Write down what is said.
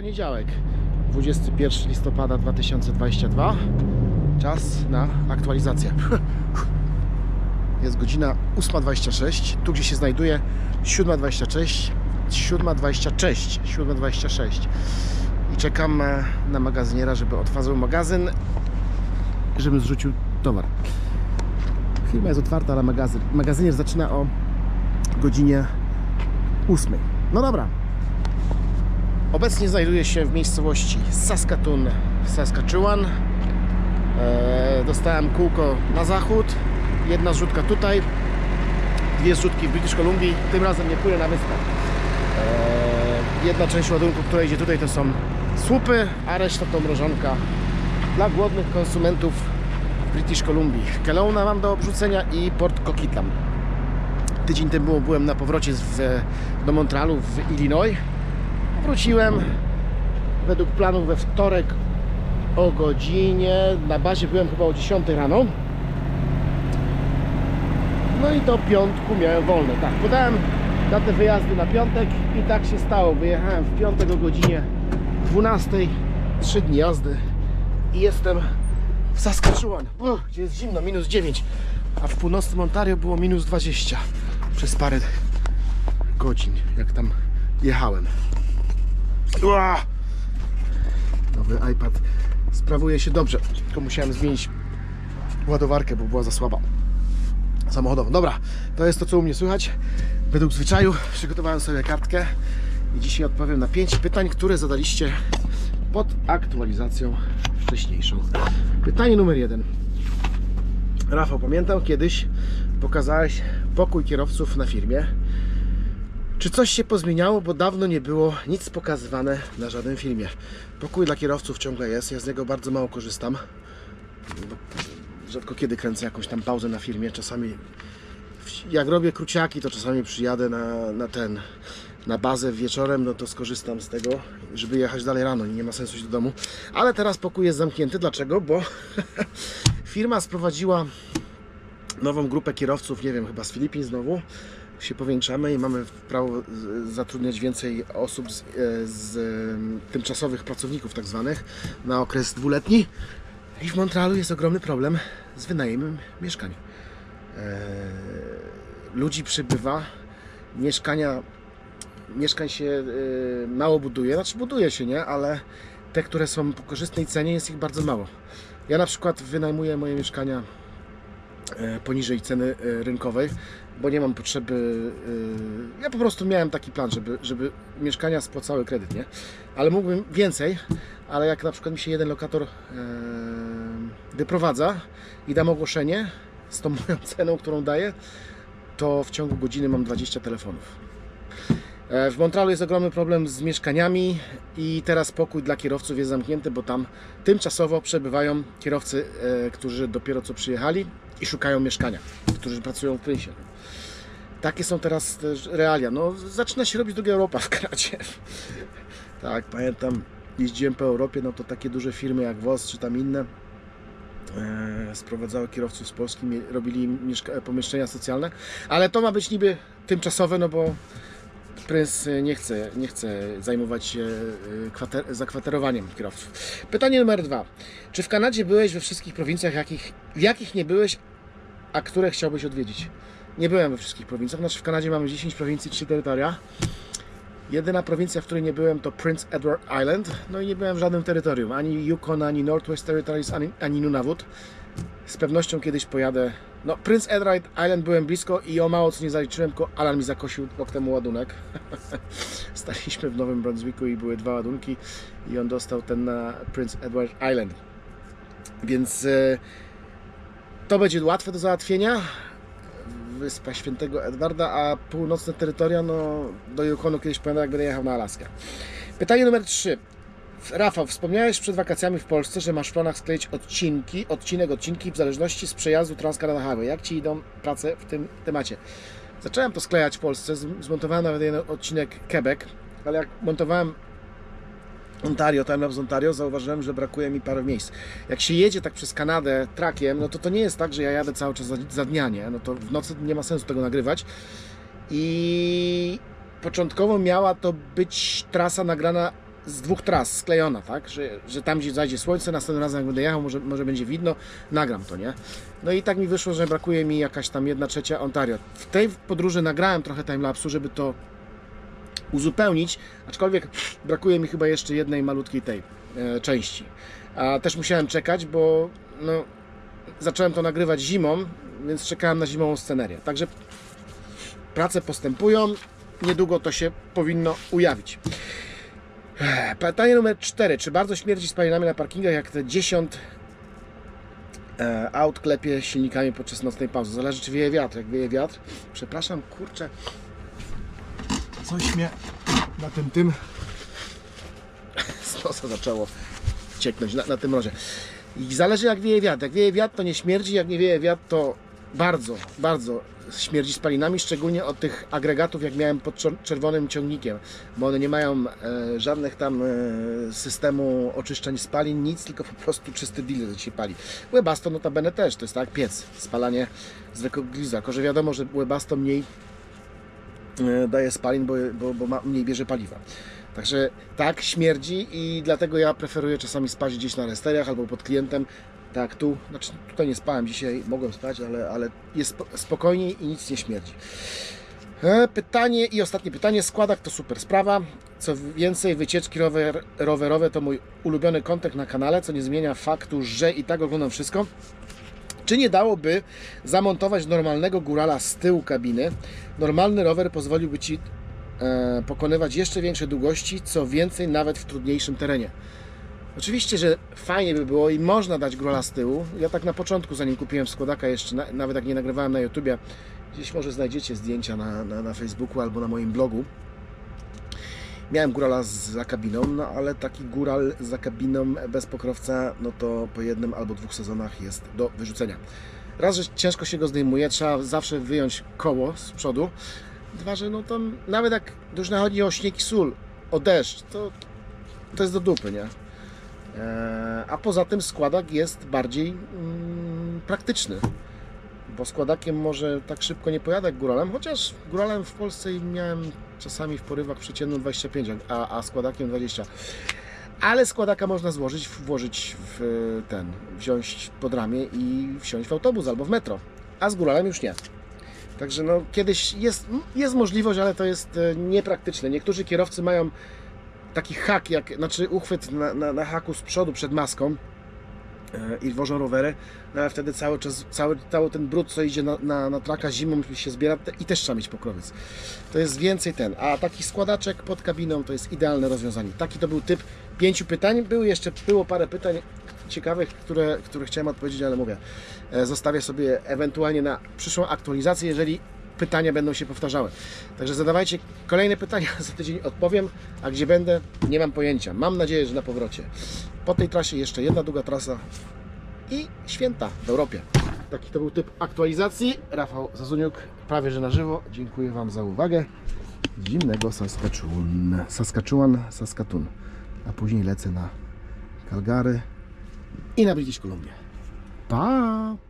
Poniedziałek, 21 listopada 2022. Czas na aktualizację. Jest godzina 8.26. Tu, gdzie się znajduje 7.26. 7.26. 7.26. I czekam e, na magazyniera, żeby otworzył magazyn, żebym zrzucił towar. Firma jest otwarta, ale magazyn, magazynier zaczyna o godzinie 8. No dobra, Obecnie znajduję się w miejscowości Saskatoon, Saskatchewan. E, dostałem kółko na zachód, jedna zrzutka tutaj, dwie zrzutki w British Columbia. Tym razem nie płynę na wyspę. E, jedna część ładunku, która idzie tutaj, to są słupy, a reszta to mrożonka dla głodnych konsumentów w British Columbia. Kelowna mam do obrzucenia i Port Coquitlam. Tydzień temu byłem na powrocie z, do Montrealu w Illinois. Wróciłem według planów we wtorek o godzinie. Na bazie byłem chyba o 10 rano. No i do piątku miałem wolne. Tak, podałem datę wyjazdu na piątek i tak się stało. Wyjechałem w piątek o godzinie 12, 3 dni jazdy i jestem w Saskatchewan, Uch, gdzie jest zimno, minus 9, a w północnym Ontario było minus 20 przez parę godzin, jak tam jechałem. Ua! Nowy iPad sprawuje się dobrze, tylko musiałem zmienić ładowarkę, bo była za słaba samochodową. Dobra, to jest to, co u mnie słychać. Według zwyczaju przygotowałem sobie kartkę i dzisiaj odpowiem na 5 pytań, które zadaliście pod aktualizacją wcześniejszą. Pytanie numer jeden. Rafał, pamiętam kiedyś pokazałeś pokój kierowców na firmie. Czy coś się pozmieniało, bo dawno nie było nic pokazywane na żadnym filmie. Pokój dla kierowców ciągle jest, ja z niego bardzo mało korzystam. Rzadko kiedy kręcę jakąś tam pauzę na filmie, czasami jak robię kruciaki, to czasami przyjadę na, na ten, na bazę wieczorem, no to skorzystam z tego, żeby jechać dalej rano i nie ma sensu iść do domu. Ale teraz pokój jest zamknięty, dlaczego? Bo firma sprowadziła nową grupę kierowców, nie wiem, chyba z Filipin znowu, się powiększamy i mamy prawo zatrudniać więcej osób z, e, z tymczasowych pracowników tak zwanych na okres dwuletni i w Montrealu jest ogromny problem z wynajmem mieszkań. E, ludzi przybywa, mieszkania, mieszkań się e, mało buduje, znaczy buduje się, nie, ale te, które są po korzystnej cenie jest ich bardzo mało. Ja na przykład wynajmuję moje mieszkania poniżej ceny e, rynkowej, bo nie mam potrzeby. e, Ja po prostu miałem taki plan, żeby, żeby mieszkania spłacały kredyt, nie? Ale mógłbym więcej, ale jak na przykład mi się jeden lokator e, wyprowadza i dam ogłoszenie z tą moją ceną, którą daję, to w ciągu godziny mam 20 telefonów. E, W Montrealu jest ogromny problem z mieszkaniami i teraz pokój dla kierowców jest zamknięty, bo tam tymczasowo przebywają kierowcy, e, którzy dopiero co przyjechali i szukają mieszkania, którzy pracują w Prinsie. Takie są teraz realia. No, zaczyna się robić druga Europa w Kanadzie. Tak, pamiętam, jeździłem po Europie, no to takie duże firmy jak WOS czy tam inne e, sprowadzały kierowców z Polski, robili pomieszczenia socjalne, ale to ma być niby tymczasowe, no bo Prys e, nie chce, nie chce zajmować się e, kwater- zakwaterowaniem kierowców. Pytanie numer dwa. Czy w Kanadzie byłeś we wszystkich prowincjach, jakich, jakich nie byłeś, a które chciałbyś odwiedzić? Nie byłem we wszystkich prowincjach, znaczy w Kanadzie mamy 10 prowincji, 3 terytoria. Jedyna prowincja, w której nie byłem to Prince Edward Island, no i nie byłem w żadnym terytorium, ani Yukon, ani Northwest Territories, ani, ani Nunavut. Z pewnością kiedyś pojadę. No, Prince Edward Island byłem blisko i o mało co nie zaliczyłem, tylko Alan mi zakosił rok temu ładunek. Staliśmy w Nowym Brunswicku i były dwa ładunki i on dostał ten na Prince Edward Island. Więc e, to będzie łatwe do załatwienia. Wyspa Świętego Edwarda, a północne terytoria, no do Yukonu kiedyś pojadę, jak będę jechał na Alaskę. Pytanie numer 3. Rafał, wspomniałeś przed wakacjami w Polsce, że masz w planach skleić odcinki, odcinek, odcinki w zależności z przejazdu Trans-Canada Highway. Jak Ci idą prace w tym temacie? Zacząłem to sklejać w Polsce, zmontowałem nawet jeden odcinek Quebec, ale jak montowałem Ontario, timelapse z Ontario, zauważyłem, że brakuje mi parę miejsc. Jak się jedzie tak przez Kanadę trakiem, no to to nie jest tak, że ja jadę cały czas za, za dnia, nie? No to w nocy nie ma sensu tego nagrywać. I początkowo miała to być trasa nagrana z dwóch tras sklejona, tak? Że, że tam gdzie zajdzie słońce, następnym razem jak będę jechał, może, może będzie widno, nagram to, nie? No i tak mi wyszło, że brakuje mi jakaś tam jedna trzecia Ontario. W tej podróży nagrałem trochę timelapsu, żeby to uzupełnić, aczkolwiek brakuje mi chyba jeszcze jednej malutkiej tej e, części. A też musiałem czekać, bo no, zacząłem to nagrywać zimą, więc czekałem na zimową scenerię. Także prace postępują, niedługo to się powinno ujawnić. Pytanie numer 4. Czy bardzo śmierdzi spalinami na parkingach, jak te 10 e, aut klepie silnikami podczas nocnej pauzy? Zależy, czy wieje wiatr. Jak wieje wiatr, przepraszam, kurczę, coś mnie na tym tym z nosa zaczęło cieknąć na, na tym rozie. I zależy jak wieje wiatr. Jak wieje wiatr, to nie śmierdzi, jak nie wieje wiatr, to bardzo, bardzo śmierdzi spalinami, szczególnie od tych agregatów, jak miałem pod czer- czerwonym ciągnikiem, bo one nie mają e, żadnych tam e, systemu oczyszczeń spalin, nic, tylko po prostu czysty diesel się pali. Webasto notabene też, to jest tak piec, spalanie zwykłego gliza, tylko że wiadomo, że Webasto mniej e, daje spalin, bo, bo, bo ma, mniej bierze paliwa. Także tak, śmierdzi i dlatego ja preferuję czasami spać gdzieś na resteriach albo pod klientem. Tak, tu, znaczy tutaj nie spałem dzisiaj, mogłem spać, ale, ale jest spo- spokojniej i nic nie śmierdzi. E, Pytanie i ostatnie pytanie. Składak to super sprawa. Co więcej, wycieczki rower, rowerowe to mój ulubiony kontent na kanale, co nie zmienia faktu, że i tak oglądam wszystko. Czy nie dałoby zamontować normalnego górala z tyłu kabiny? Normalny rower pozwoliłby Ci e, pokonywać jeszcze większe długości, co więcej nawet w trudniejszym terenie. Oczywiście, że fajnie by było i można dać górala z tyłu. Ja tak na początku, zanim kupiłem Skodaka jeszcze, na, nawet jak nie nagrywałem na YouTubie, gdzieś może znajdziecie zdjęcia na, na, na Facebooku albo na moim blogu. Miałem górala za kabiną, no ale taki góral za kabiną bez pokrowca, no to po jednym albo dwóch sezonach jest do wyrzucenia. Raz, że ciężko się go zdejmuje, trzeba zawsze wyjąć koło z przodu. Dwa, że no tam nawet jak już chodzi o śnieg i sól, o deszcz, to, to jest do dupy, nie? Eee, A poza tym składak jest bardziej mm, praktyczny, bo składakiem może tak szybko nie pojada jak góralem, chociaż góralem w Polsce miałem czasami w porywach przeciętną 25, a, a składakiem 20. Ale składaka można złożyć, włożyć w ten, wziąć pod ramię i wsiąść w autobus albo w metro, a z góralem już nie. Także no, kiedyś jest, jest możliwość, ale to jest e, niepraktyczne. Niektórzy kierowcy mają taki hak, jak, znaczy uchwyt na, na, na haku z przodu przed maską e, i wożą rowery, no ale wtedy cały czas, cały, cały ten brud, co idzie na, na, na traka zimą się zbiera i też trzeba mieć pokrowiec. To jest więcej ten, a taki składaczek pod kabiną to jest idealne rozwiązanie. Taki to był typ pięciu pytań. Były jeszcze, było parę pytań ciekawych, które, które chciałem odpowiedzieć, ale mówię, e, zostawię sobie ewentualnie na przyszłą aktualizację, jeżeli pytania będą się powtarzały. Także zadawajcie kolejne pytania, za tydzień odpowiem, a gdzie będę, nie mam pojęcia. Mam nadzieję, że na powrocie. Po tej trasie jeszcze jedna długa trasa i święta w Europie. Taki to był typ aktualizacji. Rafał Zazuniuk, prawie że na żywo. Dziękuję Wam za uwagę. Zimnego Saskatchewan, Saskatchewan, Saskatoon. A później lecę na Calgary i na British Columbia. Pa!